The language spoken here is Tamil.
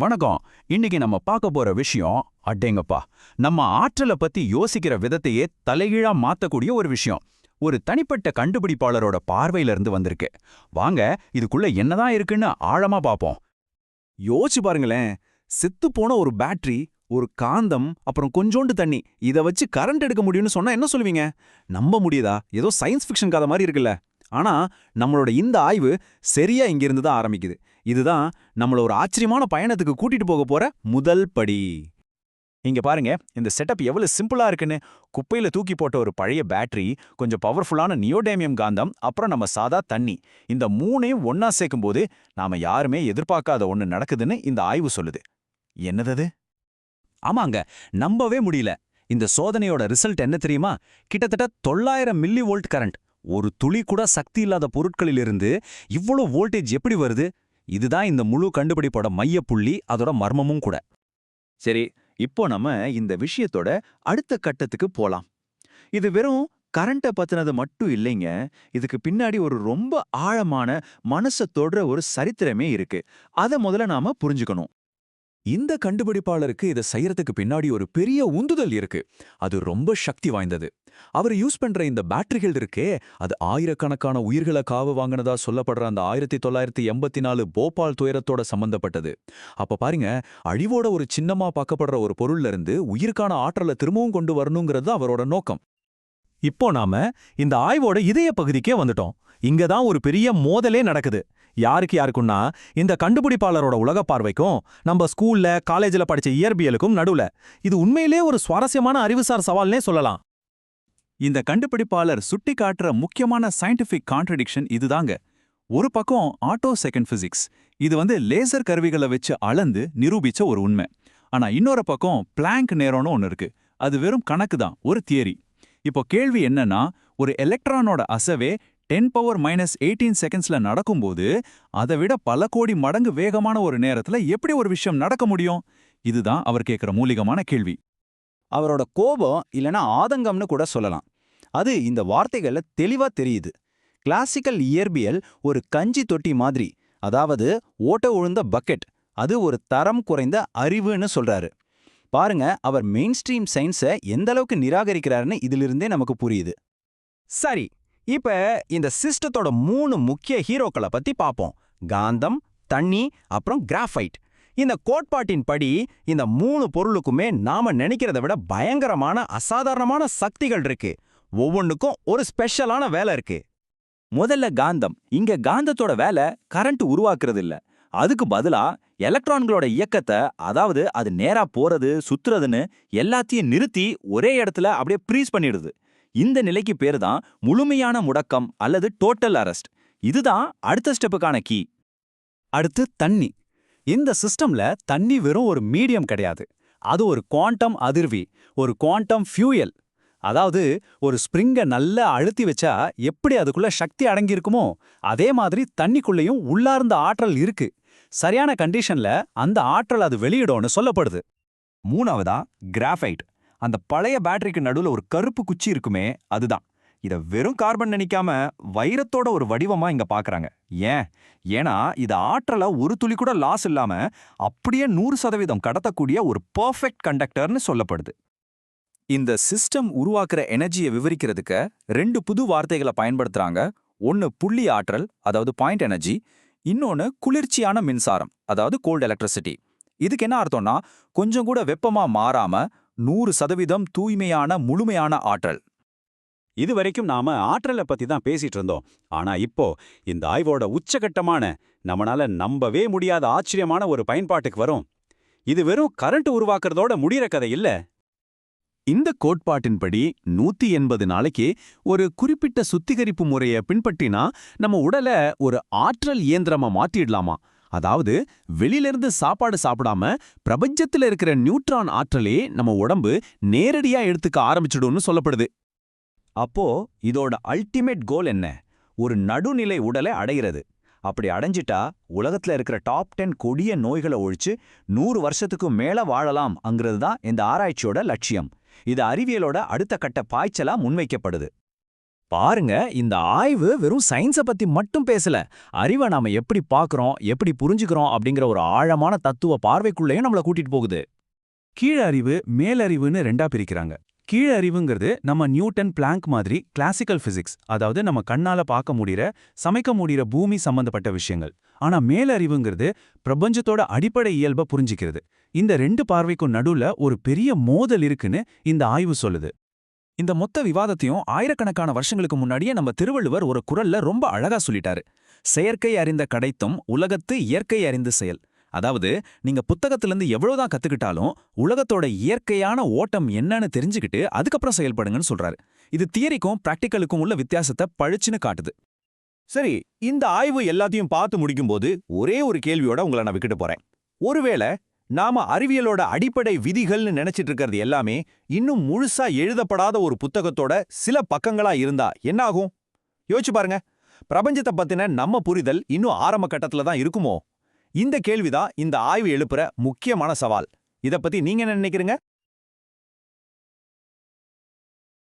வணக்கம். இன்னைக்கு நம்ம பார்க்க போற விஷயம் அடேங்கப்பா நம்ம ஆற்றலை பத்தி யோசிக்கிற விதத்தையே தலைகீழா மாத்தக்கூடிய ஒரு விஷயம். ஒரு தனிப்பட்ட கண்டுபிடிப்பாளரோட பார்வையில இருந்து வந்திருக்கு. வாங்க இதுக்குள்ள என்னதான் இருக்குன்னு ஆழமா பார்ப்போம். யோசிச்சு பாருங்களேன். செத்து போன ஒரு பேட்டரி ஒரு காந்தம் அப்புறம் கொஞ்சோண்டு தண்ணி இத வச்சு கரண்ட் எடுக்க முடியும்னு சொன்னா என்ன சொல்லுவீங்க? நம்ப முடியுதா? ஏதோ சயின்ஸ் ஃபிக்ஷன் கதை மாதிரி இருக்குல்ல. ஆனா நம்மளோட இந்த ஆய்வு சரியா இங்கிருந்து தான் ஆரம்பிக்குது. இதுதான் நம்மள ஒரு ஆச்சரியமான பயணத்துக்கு கூட்டிட்டு போக போற முதல் படி. இங்க பாருங்க இந்த செட்டப் எவ்வளவு சிம்பிளா இருக்குன்னு. குப்பையில தூக்கி போட்ட ஒரு பழைய பேட்டரி கொஞ்சம் பவர்ஃபுல்லான நியோடேமியம் காந்தம் அப்புறம் நம்ம சாதா தண்ணி. இந்த மூணையும் ஒன்னா சேர்க்கும் போது நாம யாருமே எதிர்பார்க்காத ஒண்ணு நடக்குதுன்னு இந்த ஆய்வு சொல்லுது. என்னது ஆமாங்க நம்பவே முடியல. இந்த சோதனையோட ரிசல்ட் என்ன தெரியுமா? கிட்டத்தட்ட தொள்ளாயிரம் மில்லி வோல்ட் கரண்ட். ஒரு துளி கூட சக்தி இல்லாத பொருட்களிலிருந்து இவ்வளோ வோல்டேஜ் எப்படி வருது? இதுதான் இந்த முழு கண்டுபிடிப்போட மையப்புள்ளி அதோட மர்மமும் கூட. சரி இப்போ நம்ம இந்த விஷயத்தோட அடுத்த கட்டத்துக்கு போலாம். இது வெறும் கரண்ட்டை பத்தினது மட்டும் இல்லைங்க. இதுக்கு பின்னாடி ஒரு ரொம்ப ஆழமான மனசை தொடுற ஒரு சரித்திரமே இருக்கு. அதை முதல்ல நாம புரிஞ்சுக்கணும். இந்த கண்டுபிடிப்பாளருக்கு இதை செய்யறதுக்கு பின்னாடி ஒரு பெரிய உந்துதல் இருக்கு. அது ரொம்ப சக்தி வாய்ந்தது. அவர் யூஸ் பண்ற இந்த பேட்டரிகள் இருக்கே அது ஆயிரக்கணக்கான உயிர்களை காவு வாங்கினதா சொல்லப்படுற அந்த ஆயிரத்தி தொள்ளாயிரத்தி எண்பத்தி நாலு போபால் துயரத்தோட சம்பந்தப்பட்டது. அப்ப பாருங்க அழிவோட ஒரு சின்னமா பார்க்கப்படுற ஒரு பொருள்ல இருந்து உயிருக்கான ஆற்றலை திரும்பவும் கொண்டு வரணுங்கிறது அவரோட நோக்கம். இப்போ நாம இந்த ஆய்வோட இதய பகுதிக்கே வந்துட்டோம். இங்க தான் ஒரு பெரிய மோதலே நடக்குது. யாருக்கு யாருக்குன்னா இந்த கண்டுபிடிப்பாளரோட உலக பார்வைக்கும் நம்ம ஸ்கூல்ல காலேஜ்ல படிச்ச இயற்பியலுக்கும் நடுவுல. இது உண்மையிலே ஒரு சுவாரஸ்யமான அறிவுசார் சவால்னே சொல்லலாம். இந்த கண்டுபிடிப்பாளர் சுட்டி காட்டுற முக்கியமான சயின்டிஃபிக் கான்ட்ரடிக்ஷன் இதுதாங்க. ஒரு பக்கம் ஆட்டோ செகண்ட் பிசிக்ஸ் இது வந்து லேசர் கருவிகளை வச்சு அளந்து நிரூபிச்ச ஒரு உண்மை. ஆனா இன்னொரு பக்கம் பிளாங்க் நேரம்னு ஒன்று இருக்கு. அது வெறும் கணக்கு தான் ஒரு தியரி இப்போ கேள்வி என்னன்னா ஒரு எலக்ட்ரானோட அசவே டென் பவர் மைனஸ் எயிட்டீன் செகண்ட்ஸ்ல நடக்கும்போது அதை விட பல கோடி மடங்கு வேகமான ஒரு நேரத்துல எப்படி ஒரு விஷயம் நடக்க முடியும்? இதுதான் அவர் கேட்குற மூலிகமான கேள்வி. அவரோட கோபம் இல்லனா ஆதங்கம்னு கூட சொல்லலாம். அது இந்த வார்த்தைகள்ல தெளிவா தெரியுது. கிளாசிக்கல் இயற்பியல் ஒரு கஞ்சி தொட்டி மாதிரி. அதாவது ஓட்ட உழுந்த பக்கெட் அது ஒரு தரம் குறைந்த அறிவுன்னு சொல்றாரு. பாருங்க அவர் மெயின் ஸ்ட்ரீம் சயின்ஸை எந்த அளவுக்கு நிராகரிக்கிறாருன்னு இதிலிருந்தே நமக்கு புரியுது. சரி இப்ப இந்த சிஸ்டத்தோட மூணு முக்கிய ஹீரோக்களை பத்தி பாப்போம். காந்தம் தண்ணி அப்புறம் கிராஃபைட் இந்த கோட்பாட்டின் படி இந்த மூணு பொருளுக்குமே நாம நினைக்கிறத விட பயங்கரமான அசாதாரணமான சக்திகள் இருக்கு. ஒவ்வொன்றுக்கும் ஒரு ஸ்பெஷலான வேலை இருக்கு. முதல்ல காந்தம். இங்க காந்தத்தோட வேலை கரண்ட் உருவாக்குறது இல்ல அதுக்கு பதிலா எலக்ட்ரான்களோட இயக்கத்தை அதாவது அது நேரா போறது சுத்துறதுன்னு எல்லாத்தையும் நிறுத்தி ஒரே இடத்துல அப்படியே ப்ரீஸ் பண்ணிடுது. இந்த நிலைக்கு பேரு தான் முழுமையான முடக்கம் அல்லது டோட்டல் அரெஸ்ட் இதுதான் அடுத்த ஸ்டெப்புக்கான கீ அடுத்து தண்ணி. இந்த சிஸ்டம்ல தண்ணி வெறும் ஒரு மீடியம் கிடையாது. அது ஒரு குவாண்டம் அதிர்வி ஒரு குவாண்டம் ஃபியூயல். அதாவது ஒரு ஸ்ப்ரிங்க நல்லா அழுத்தி வச்சா எப்படி அதுக்குள்ள சக்தி அடங்கியிருக்குமோ அதே மாதிரி தண்ணிக்குள்ளேயும் உள்ளார்ந்த ஆற்றல் இருக்கு. சரியான கண்டிஷன்ல அந்த ஆற்றல் அது வெளியிடும்னு சொல்லப்படுது. மூணாவதா கிராஃபைட். அந்த பழைய பேட்டரிக்கு நடுவுல ஒரு கருப்பு குச்சி இருக்குமே அதுதான். இத வெறும் கார்பன் நினைக்காம வைரத்தோட ஒரு வடிவமா இங்க பாக்குறாங்க. ஏன்? ஏன்னா இது ஆற்றல ஒரு துளி கூட லாஸ் இல்லாம அப்படியே நூறு சதவீதம் கடத்தக்கூடிய ஒரு பெர்ஃபெக்ட் கண்டக்டர்னு சொல்லப்படுது. இந்த சிஸ்டம் உருவாக்குற எனர்ஜியை விவரிக்கிறதுக்கு ரெண்டு புது வார்த்தைகளை பயன்படுத்துறாங்க. ஒன்னு புள்ளி ஆற்றல் அதாவது பாயிண்ட் எனர்ஜி இன்னொன்னு குளிர்ச்சியான மின்சாரம் அதாவது கோல்ட் எலக்ட்ரிசிட்டி இதுக்கு என்ன அர்த்தம்னா கொஞ்சம் கூட வெப்பமா மாறாம நூறு சதவீதம் தூய்மையான முழுமையான ஆற்றல். இது வரைக்கும் நாம ஆற்றலை பத்தி தான் பேசிட்டு இருந்தோம். ஆனா இப்போ இந்த ஆய்வோட உச்சகட்டமான நம்மளால நம்பவே முடியாத ஆச்சரியமான ஒரு பயன்பாட்டுக்கு வரும். இது வெறும் கரண்ட் உருவாக்குறதோட முடிகிற கதை இல்ல. இந்த கோட்பாட்டின்படி நூத்தி எண்பது நாளைக்கு ஒரு குறிப்பிட்ட சுத்திகரிப்பு முறையை பின்பற்றினா நம்ம உடலை ஒரு ஆற்றல் இயந்திரமா மாத்திடலாமா அதாவது வெளியிலிருந்து சாப்பாடு சாப்பிடாம பிரபஞ்சத்துல இருக்கிற நியூட்ரான் ஆற்றலே நம்ம உடம்பு நேரடியா எடுத்துக்க ஆரம்பிச்சிடும்னு சொல்லப்படுது. அப்போ இதோட அல்டிமேட் கோல் என்ன? ஒரு நடுநிலை உடலை அடைகிறது. அப்படி அடைஞ்சிட்டா உலகத்துல இருக்கிற டாப் டென் கொடிய நோய்களை ஒழிச்சு நூறு வருஷத்துக்கு மேல வாழலாம் அங்கிறது தான் இந்த ஆராய்ச்சியோட லட்சியம். இது அறிவியலோட அடுத்த கட்ட பாய்ச்சலா முன்வைக்கப்படுது. பாருங்க இந்த ஆய்வு வெறும் சயின்ஸ பத்தி மட்டும் பேசல. அறிவை நாம எப்படி பார்க்கறோம் எப்படி புரிஞ்சுக்கிறோம் அப்படிங்கிற ஒரு ஆழமான தத்துவ பார்வைக்குள்ளேயும் நம்மள கூட்டிட்டு போகுது. கீழறிவு மேலறிவுன்னு ரெண்டா பிரிக்கிறாங்க. கீழறிவுங்கிறது நம்ம நியூட்டன் பிளாங்க் மாதிரி கிளாசிக்கல் பிசிக்ஸ் அதாவது நம்ம கண்ணால பார்க்க முடியற சமைக்க முடிகிற பூமி சம்பந்தப்பட்ட விஷயங்கள். ஆனா மேலறிவுங்கிறது பிரபஞ்சத்தோட அடிப்படை இயல்பை புரிஞ்சிக்கிறது. இந்த ரெண்டு பார்வைக்கும் நடுவுல ஒரு பெரிய மோதல் இருக்குன்னு இந்த ஆய்வு சொல்லுது. இந்த மொத்த விவாதத்தையும் ஆயிரக்கணக்கான வருஷங்களுக்கு முன்னாடியே நம்ம திருவள்ளுவர் ஒரு குரல்ல ரொம்ப அழகா சொல்லிட்டாரு. செயற்கை அறிந்த கடைத்தும் உலகத்து இயற்கை அறிந்து செயல். அதாவது நீங்க புத்தகத்திலிருந்து எவ்வளவுதான் கத்துக்கிட்டாலும் உலகத்தோட இயற்கையான ஓட்டம் என்னன்னு தெரிஞ்சுக்கிட்டு அதுக்கப்புறம் செயல்படுங்கன்னு சொல்றாரு. இது தியரிக்கும் பிராக்டிக்கலுக்கும் உள்ள வித்தியாசத்தை பழிச்சுன்னு காட்டுது. சரி இந்த ஆய்வு எல்லாத்தையும் பார்த்து முடிக்கும்போது ஒரே ஒரு கேள்வியோட உங்களை நான் விட்டுட்டு போறேன். ஒருவேளை நாம அறிவியலோட அடிப்படை விதிகள்னு நினைச்சிட்டு இருக்கிறது எல்லாமே இன்னும் முழுசா எழுதப்படாத ஒரு புத்தகத்தோட சில பக்கங்களா இருந்தா என்ன ஆகும் யோசிச்சு பாருங்க. பிரபஞ்சத்தை பத்தின நம்ம புரிதல் இன்னும் ஆரம்ப கட்டத்துல தான் இருக்குமோ? இந்த கேள்விதான் இந்த ஆய்வு எழுப்புற முக்கியமான சவால். இத பத்தி நீங்க என்ன நினைக்கிறீங்க?